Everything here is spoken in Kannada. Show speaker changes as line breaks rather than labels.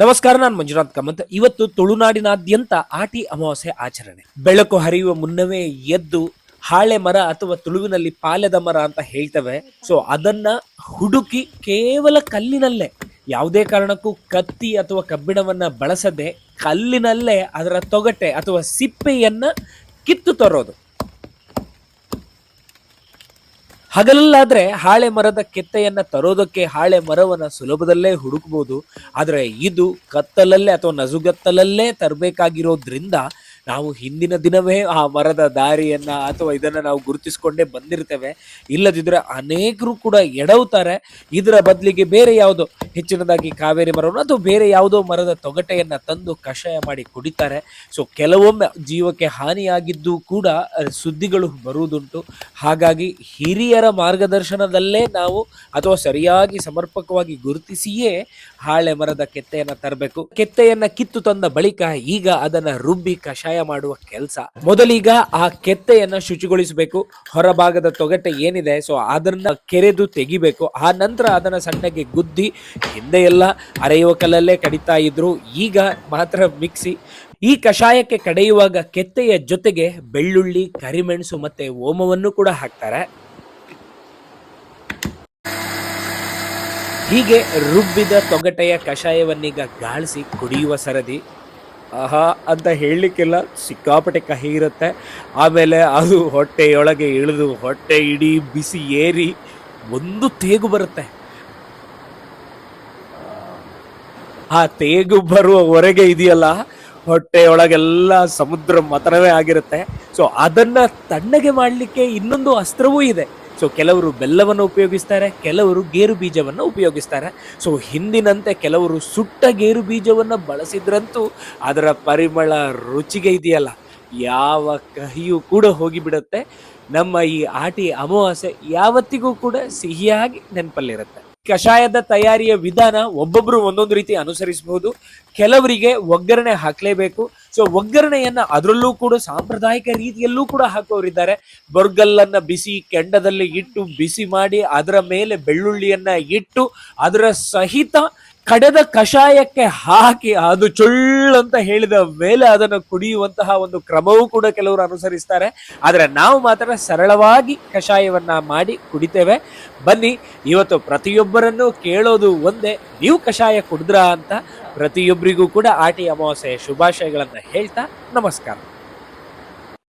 ನಮಸ್ಕಾರ, ನಾನು ಮಂಜುನಾಥ್ ಕಾಮತ್. ಇವತ್ತು ತುಳುನಾಡಿನಾದ್ಯಂತ ಆಟಿ ಅಮಾವಾಸ್ಯೆ ಆಚರಣೆ. ಬೆಳಕು ಹರಿಯುವ ಮುನ್ನವೇ ಎದ್ದು ಹಾಳೆ ಮರ ಅಥವಾ ತುಳುವಿನಲ್ಲಿ ಪಾಲೆದ ಮರ ಅಂತ ಹೇಳ್ತವೆ. ಸೊ ಅದನ್ನ ಹುಡುಕಿ ಕೇವಲ ಕಲ್ಲಿನಲ್ಲೇ, ಯಾವುದೇ ಕಾರಣಕ್ಕೂ ಕತ್ತಿ ಅಥವಾ ಕಬ್ಬಿಣವನ್ನ ಬಳಸದೆ ಕಲ್ಲಿನಲ್ಲೇ ಅದರ ತೊಗಟೆ ಅಥವಾ ಸಿಪ್ಪೆಯನ್ನ ಕಿತ್ತು ತರೋದು. ಹಗಲಲ್ಲಾದ್ರೆ ಹಾಳೆ ಮರದ ಕೆತ್ತೆಯನ್ನ ತರೋದಕ್ಕೆ ಹಾಳೆ ಮರವನ್ನ ಸುಲಭದಲ್ಲೇ ಹುಡುಕಬಹುದು ಆದರೆ ಇದು ಕತ್ತಲಲ್ಲೇ ಅಥವಾ ನಸುಗತ್ತಲಲ್ಲೇ ತರಬೇಕಾಗಿರೋದ್ರಿಂದ ನಾವು ಹಿಂದಿನ ದಿನವೇ ಆ ಮರದ ದಾರಿಯನ್ನ ಅಥವಾ ಇದನ್ನ ನಾವು ಗುರುತಿಸ್ಕೊಂಡೇ ಬಂದಿರ್ತೇವೆ. ಇಲ್ಲದಿದ್ರೆ ಅನೇಕರು ಕೂಡ ಎಡವುತ್ತಾರೆ. ಇದರ ಬದಲಿಗೆ ಬೇರೆ ಯಾವುದೋ ಹೆಚ್ಚಿನದಾಗಿ ಕಾವೇರಿ ಮರವನ್ನು ಅಥವಾ ಬೇರೆ ಯಾವುದೋ ಮರದ ತೊಗಟೆಯನ್ನ ತಂದು ಕಷಾಯ ಮಾಡಿ ಕುಡಿತಾರೆ. ಸೊ ಕೆಲವೊಮ್ಮೆ ಜೀವಕ್ಕೆ ಹಾನಿಯಾಗಿದ್ದು ಕೂಡ ಸುದ್ದಿಗಳು ಬರುವುದುಂಟು. ಹಾಗಾಗಿ ಹಿರಿಯರ ಮಾರ್ಗದರ್ಶನದಲ್ಲೇ ನಾವು ಅಥವಾ ಸರಿಯಾಗಿ ಸಮರ್ಪಕವಾಗಿ ಗುರುತಿಸಿಯೇ ಹಾಳೆ ಮರದ ಕೆತ್ತೆಯನ್ನ ತರಬೇಕು. ಕೆತ್ತೆಯನ್ನ ಕಿತ್ತು ತಂದ ಬಳಿಕ ಈಗ ಅದನ್ನ ರುಬ್ಬಿ ಕಷಾಯ ಮಾಡುವ ಕೆಲಸ. ಮೊದಲೀಗ ಆ ಕೆತ್ತೆಯನ್ನ ಶುಚಿಗೊಳಿಸಬೇಕು. ಹೊರಭಾಗದ ತೊಗಟೆ ಏನಿದೆ ಸೊ ಅದನ್ನ ಕೆರೆದು ತೆಗಿಬೇಕು. ಆ ನಂತರ ಅದನ್ನ ಸಣ್ಣಗೆ ಗುದ್ದಿ ಹಿಂದೆ ಎಲ್ಲ ಅರೆಯುವ ಕಲ್ಲಲ್ಲೇ ಕಡಿತಾ ಇದ್ರು. ಈಗ ಮಾತ್ರ ಮಿಕ್ಸಿ. ಈ ಕಷಾಯಕ್ಕೆ ಕಡೆಯುವಾಗ ಕೆತ್ತೆಯ ಜೊತೆಗೆ ಬೆಳ್ಳುಳ್ಳಿ, ಕರಿಮೆಣಸು ಮತ್ತೆ ಓಮವನ್ನು ಕೂಡ ಹಾಕ್ತಾರೆ. ಹೀಗೆ ರುಬ್ಬಿದ ತೊಗಟೆಯ ಕಷಾಯವನ್ನೀಗ ಗಾಳಿಸಿ ಕುಡಿಯುವ ಸರದಿ. ಆಹಾ ಅಂತ ಹೇಳಲಿಕ್ಕೆಲ್ಲ ಸಿಕ್ಕಾಪಟ್ಟೆ ಕಹಿ ಇರುತ್ತೆ. ಆಮೇಲೆ ಅದು ಹೊಟ್ಟೆಯೊಳಗೆ ಇಳಿದು ಹೊಟ್ಟೆ ಇಡೀ ಬಿಸಿ ಏರಿ ಒಂದು ತೇಗು ಬರುತ್ತೆ. ಆ ತೇಗು ಬರುವವರೆಗೆ ಇದೆಯಲ್ಲ, ಹೊಟ್ಟೆಯೊಳಗೆಲ್ಲ ಸಮುದ್ರ ಮತನವೇ ಆಗಿರುತ್ತೆ. ಸೊ ಅದನ್ನ ತಣ್ಣಗೆ ಮಾಡಲಿಕ್ಕೆ ಇನ್ನೊಂದು ಅಸ್ತ್ರವೂ ಇದೆ. ಸೊ ಕೆಲವರು ಬೆಲ್ಲವನ್ನು ಉಪಯೋಗಿಸ್ತಾರೆ, ಕೆಲವರು ಗೇರು ಬೀಜವನ್ನು ಉಪಯೋಗಿಸ್ತಾರೆ. ಸೊ ಹಿಂದಿನಂತೆ ಕೆಲವರು ಸುಟ್ಟ ಗೇರು ಬೀಜವನ್ನು ಬಳಸಿದ್ರಂತೂ ಅದರ ಪರಿಮಳ ರುಚಿಗೆ ಇದೆಯಲ್ಲ. ಯಾವ ಕಹಿಯೂ ಕೂಡ ಹೋಗಿಬಿಡುತ್ತೆ. ನಮ್ಮ ಈ ಆಟಿ ಅಮಾವಾಸ್ಯೆ ಯಾವತ್ತಿಗೂ ಕೂಡ ಸಿಹಿಯಾಗಿ ನೆನಪಲ್ಲಿರುತ್ತೆ. ಕಷಾಯದ ತಯಾರಿಯ ವಿಧಾನ ಒಬ್ಬೊಬ್ಬರು ಒಂದೊಂದು ರೀತಿ ಅನುಸರಿಸಬಹುದು. ಕೆಲವರಿಗೆ ಒಗ್ಗರಣೆ ಹಾಕ್ಲೇಬೇಕು. ಸೊ ಒಗ್ಗರಣೆಯನ್ನ ಅದರಲ್ಲೂ ಕೂಡ ಸಾಂಪ್ರದಾಯಿಕ ರೀತಿಯಲ್ಲೂ ಕೂಡ ಹಾಕೋರಿದ್ದಾರೆ ಬರ್ಗಲ್ಲನ್ನ ಬಿಸಿ ಕೆಂಡದಲ್ಲಿ ಇಟ್ಟು ಬಿಸಿ ಮಾಡಿ ಅದರ ಮೇಲೆ ಬೆಳ್ಳುಳ್ಳಿಯನ್ನ ಇಟ್ಟು ಅದರ ಸಹಿತ ಕಡೆದ ಕಷಾಯಕ್ಕೆ ಹಾಕಿ ಅದು ಚುಳ್ಳಂತ ಹೇಳಿದ ಮೇಲೆ ಅದನ್ನು ಕುಡಿಯುವಂತಹ ಒಂದು ಕ್ರಮವೂ ಕೂಡ ಕೆಲವರು ಅನುಸರಿಸ್ತಾರೆ. ಆದರೆ ನಾವು ಮಾತ್ರ ಸರಳವಾಗಿ ಕಷಾಯವನ್ನ ಮಾಡಿ ಕುಡಿತೇವೆ. ಬನ್ನಿ, ಇವತ್ತು ಪ್ರತಿಯೊಬ್ಬರನ್ನು ಕೇಳೋದು ಒಂದೇ, ನೀವು ಕಷಾಯ ಕುಡಿದ್ರಾ ಅಂತ ಪ್ರತಿಯೊಬ್ಬರಿಗೂ ಕೂಡ ಆಟಿ ಅಮಾವಾಸ್ಯೆಯ ಶುಭಾಶಯಗಳನ್ನು ಹೇಳ್ತಾ ನಮಸ್ಕಾರ.